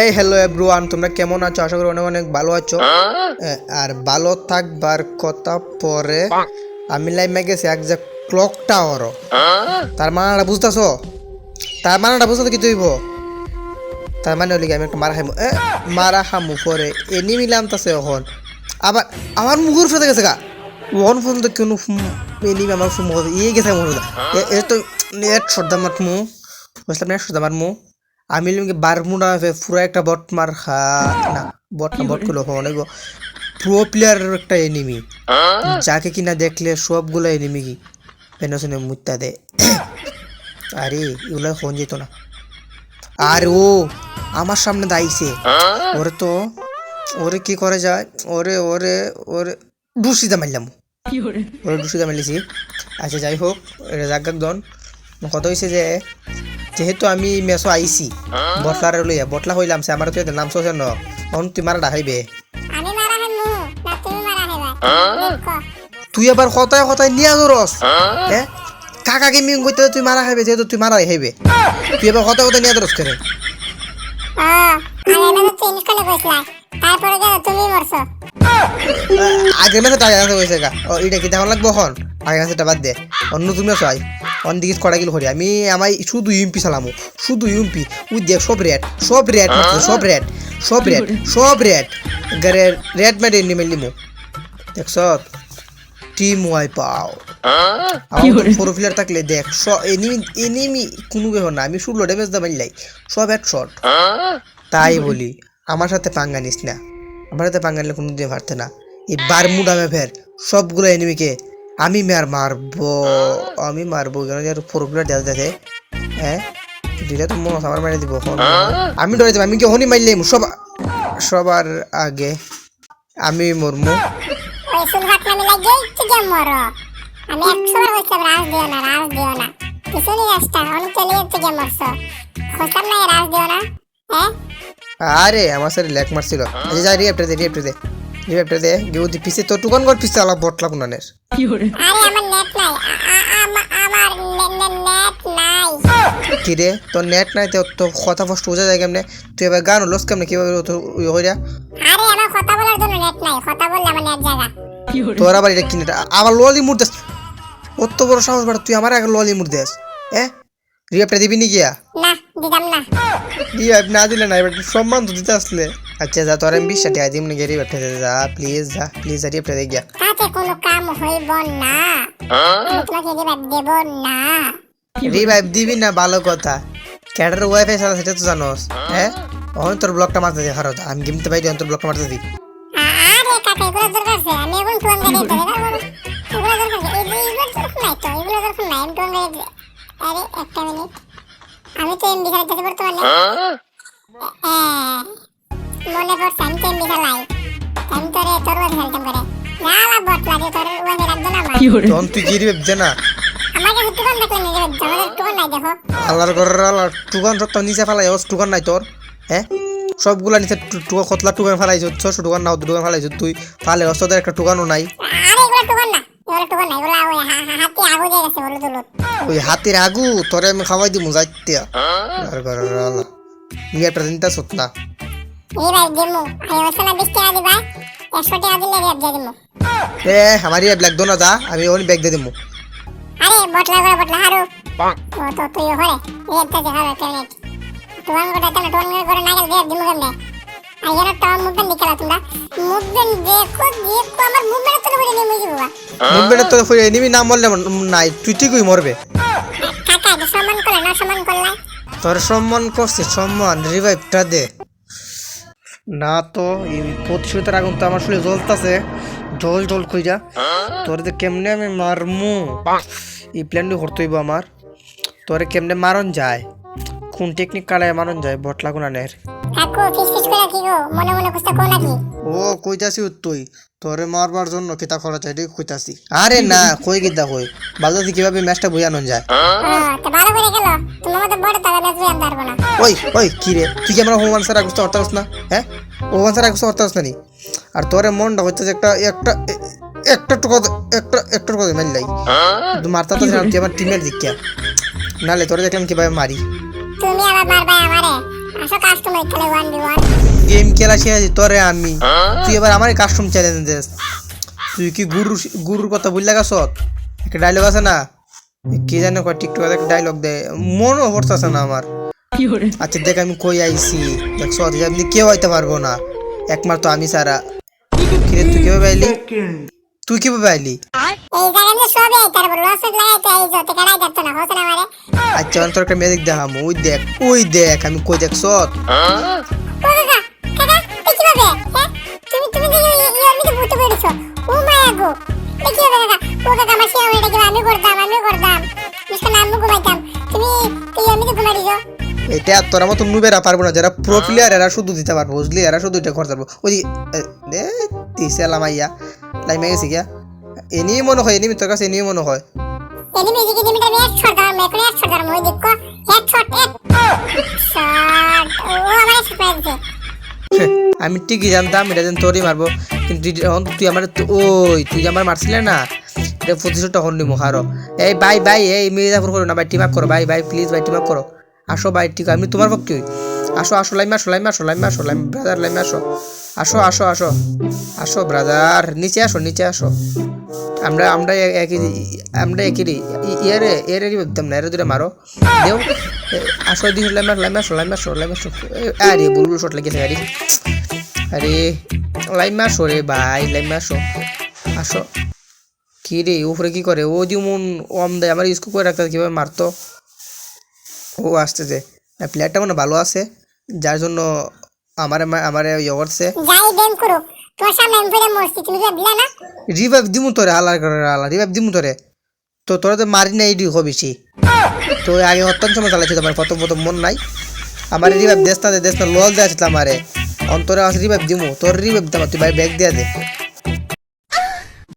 এই hello everyone তোমরা কেমন আছো? আশা করি অনেক অনেক ভালো আছো। আর ভালো থাকবার কথা পরে আমি লাইমে গেছি এক যে ক্লক টাওয়ারও তার মানাটা বুঝতেছো? তার মানাটা বুঝতে কি তুইব তার মানে হলি কি আমি একটা মারা খাইমু। এ মারা খামু পরে। এনি মিলাম তাছে এখন। আবার আমার মুখের সাথে গেছে গা। ওন পর্যন্ত কোনো এনি আমার ইয়ে গেছে মনে এ তো নেট শ্রদ্ধা মার মু বুঝলাম নেট শ্রদ্ধা মার মু আমি লিমকে বারমুডা পুরো একটা বট মার খা না বট না বটগুলো অনেক প্রো প্লেয়ার একটা এনিমি যাকে কিনা দেখলে সবগুলো এনিমি কি? পেনশনে মুত্তা দে। আরে এগুলো ফোন যেত না। আর ও আমার সামনে দাইছে ওরে তো ওরে কি করে যায়? ওরে ওরে ওরে ডুসিতে মারলাম। ওরে? ডুসিতে মারলিছি। আচ্ছা যাই হোক যাক দন। কত হয়েছে যে যেহেতু আমি মেসো আইছি বটলারে লইয়া বটলা হইলাম সে আমার তুই নাম সোসে ন। অন তুই মারা ডাকাইবে আমি মারা হেমু না তুমি মারা হেবা তুই এবার কথায় কথায় নিয়ে ধরস হ্যাঁ কাকা গেমিং কইতে তুই মারা খাইবে যেহেতু তুই মারা খাইবে তুই এবার কথায় কথায় নিয়ে ধরস করে ও আমি এবার চেঞ্জ করে কইছিলাম তারপরে গেল তুমি আগে মেসে টাকা আছে কইছে গা। ও এটা কি দেখান লাগবো এখন আগে মেসেটা বাদ দে। অন্য তুমি চাই অন দিকে কড়া গিল করি আমি আমাই শুধু ইউএমপি চালামু শুধু ইউএমপি। উই দেখ সব রেড সব রেড সব রেড সব রেড সব রেড গারে রেড মেড মেডে নিমে। লিমু দেখছ টিম ওয়াই পাও আমার প্রোফাইলার থাকলে দেখ এনিমি এনিমি কোনো ব্যাপার না। আমি ষোলো ড্যামেজ দা মারলাই সব হেড শট তাই বলি আমার সাথে পাঙ্গা নিস না। আমার সাথে পাঙ্গা নিলে কোনোদিন পারতে না। এই বারমুডা ফের সবগুলো এনিমিকে আমি মার মারবো আমি মারবো কেন দেওয়া দেখে হ্যাঁ দিলে তো মনে আমার মারি দিব আমি ডরে যাব আমি কি হনি মারলাম? সব সবার আগে আমি মরমু। ওই সুলহাত নামে লাগিয়ে একটু গেম মরো? আমি একশো বার কইছিলাম রাজ দিও না রাজ দিও না। পিছনে রাস্তা অনেক চলে একটু গেম মরছো? খুঁজতাম না রাজ দিও না হ্যাঁ? আরে আমার সাথে ল্যাক মারছিল। আচ্ছা যা রিয়েপ্টে দে রিয়েপ্টে দে। রিয়েপ্টে দে পিছে তো টুকান কর পিছে আলা বটলা আরে নাই। কি রে? তোর নেট নাই তো তো কথা বোঝা যায় কেমনে? তুই এবার গান লস কেমনে? কীভাবে তো হইরা? আরে আমার কথা বলার জন্য নেট নাই। কথা বললে আমার নেট জায়গা। তোর আবার এটা কিনে আবার ললি মুড় দেস। অত বড় সাহস বাড়া তুই আমার আগে ললি মুড় দেস। হ্যাঁ রিয়েপ্টে দিবি নি গিয়া না দিতাম না। রিয়েপ না দিলে না এবার সম্মান তো দিতে আসলে। আচ্ছা যা তোর আমি বিশ্বাস টাকা দিবি নি গিয়ে রিয়েপ্টে যা প্লিজ যা প্লিজ যা রিয়েপ্টে দে গিয়া। তাতে কোনো কাম হইব না। তোমাকে রিবাদ দেব না। রিভাইভ দিবি না ভালো কথা। ক্যাডার ওয়াইফাই ছাড়া সেটা তো জানোস হ্যাঁ? অহন তোর ব্লকটা মারতে দে হারো আমি গেমতে পাই তোর ব্লকটা মারতে দি আরে কাকা এগুলো দরকার আছে আমি এখন ফোন গাড়ি তো এগুলো দরকার এগুলো দরকার নাই তো এগুলো দরকার নাই আমি ফোন গাড়ি আরে একটা মিনিট আমি তো এমবি খেলাতে বর্তমানে হ্যাঁ, মনে পড়ছে আমি তো এমবি খেলাই। আমি তোর তোর ওয়াজ খেলতাম করে না বট লাগে তোর ওয়াজ রাখব না আমার তখন তুই কি না। আমাকে টুকন দেখলে নিজে আমাদের টুকন নাই দেখো। আল্লাহর ঘরের আল্লাহ টুকান তো নিচে ফেলাই ওস টুকান নাই তোর। হ্যাঁ সবগুলা নিচে টুকা কতলা টুকান ফেলাইছ ছশো টুকান নাও টুকান ফেলাইছ তুই। ফালে ওস তোদের একটা টুকানও নাই। আরে ওই হাতের আগু তোরে আমি খাওয়াই দিমু যাইতে আল্লাহর ঘরের আল্লাহ। নিয়ে একটা চিন্তা সত না। দিমু আমি বলছি না বিশ টাকা দিবা দিলে দিমু। এ দা আমি ওই ব্যাগ দিয়ে দিমু। আরে বটলা করে বটলা হারু। ও তো তুই হরে হারু তাহলে করে না দিমু কেমনে? আমার মুভমেন্ট তো করে নিয়ে বাবা তো নিবি না মরলে নাই তুই ঠিকই মরবে। কাকা এটা সম্মান করলে না সম্মান করলে? তোর সম্মান করছে সম্মান রিভাইভটা দে। না তো এই প্রতিশোধের আগুন তো আমার শুলে জ্বলতাছে। জল জল কইরা। তোর যে কেমনে আমি মারমু? এই প্ল্যানটি করতে হইব আমার। তোরে কেমনে মারন যায়? কোন টেকনিক কালায় মারন যায়? বটলা গুনানের কাকু ফিস ফিস গো মনে মনে কুস্তা কো নাকি। ও কইতাছি তুই। তোরে মারবার জন্য কিতা করা চাই কইতাছি। আরে না কই কিতা কই? বাজাতে কীভাবে ম্যাচটা বুঝানো যায়? তো ভালো করে গেল। বড় টাকা ম্যাচ বুঝাতে পারব না। ওই ওই কি রে? তুই কি আমার হোমান স্যার আগুস্ত অর্থাস না? হ্যাঁ? হোমান স্যার আগুস্ত অর্থাস না নি? আর তোরে মনটা হইতেছে একটা একটা একটা টুকা একটা একটা টুকা তুই মারতা তো তুই আমার টিমের দিকিয়া নালে তোরে দেখলাম কীভাবে মারি। তুমি আবার মারবা আমারে আসো কাস্টমার খেলে ওয়ান বি ওয়ান গেম খেলা শিখেছি তোরে আমি। তুই এবার আমার কাস্টম চ্যালেঞ্জ দিস তুই কি গুরু গুরুর কথা বুঝলে গেছ? একটা ডায়লগ আছে না? কে জানে কয় টিকটক একটা ডায়লগ দেয়। মনও পড়তেছে না আমার। আচ্ছা দেখ আমি কই আইছি। দেখছ আপনি কেউ আইতে পারব না। একমাত্র আমি সারা কিরে তুই কীভাবে আইলি তুই কীভাবে আইলি আচ্ছা তোর একটা ম্যাজিক দেখাম। ওই দেখ ওই দেখ আমি কই দেখ দেখছ করতাম আমি করতাম মিস্টার নাম ঘুমাইতাম। তুমি তুই ইয়ার মধ্যে ঘুমাই দিছো এটা তোরা মতো নুবেরা পারব না যারা প্রো প্লেয়ার এরা শুধু দিতে পারব বুঝলি? এরা শুধু এটা করতে পারব ওই দিছে লামাইয়া লাইমে গেছি গিয়া এনি মনে হয় এনি তোর কাছে এনি মনে হয়। আমি এক শট দাম মেকনে এক শট দাম ওই দেখো এক শট এক। শট ও আমার শট মারছে আমি ঠিকই জানতাম এটা যেন তোরই মারবো। কিন্তু তুই- আমার ওই তুই আমার মারছিলে না? প্রতিশোধটা হন নিমো হারো এই বাই বাই এই মির্জাপুর করো না, ভাই, টিম আপ করো, ভাই ভাই প্লিজ ভাই, টিম আপ করো। আসো ভাই, ঠিক আমি তোমার পক্ষে। আসো আসো, লাইমে আসো লাইমে আসো লাইমে আসো, লাইম ব্রাদার লাইমে আসো। আসো আসো আসো আসো ব্রাদার নিচে আসো নিচে আসো। আমরা আমরা একই আমরা একই ইয়ারে এর ভাবতাম না এর দূরে মারো। দেও আসো, দিস, লাইমে লাইমে আসো লাইমে আসো লাইমে আসো। আরে, বুলবুল শট লেগেছে, আরে। আরে, লাইমে আসো রে ভাই, লাইমে আসো। আসো। কি রে উপরে কি করে? ও যেমন ওম দেয় আমার স্কোপ করে রাখতে কীভাবে মারতো? ও আসতেছে। না প্লেয়ারটা মানে ভালো আছে যার জন্য আমার আমার ইয়ে করছে। রিভাইভ দিমু তোরে হালার করে হালা রিভাইভ দিমু তোরে। তো তোরা তো মারি না এইডি বেশি তো আগে অত্যন্ত সময় চালাইছি তোমার প্রথম প্রথম মন নাই। আমার রিভাইভ দেশ না দেশ না লল দেওয়া ছিল আমারে। অন্তরে আছে রিভাইভ দিমু তোর রিভাইভ দাম তুই ভাই ব্যাগ দিয়া দে।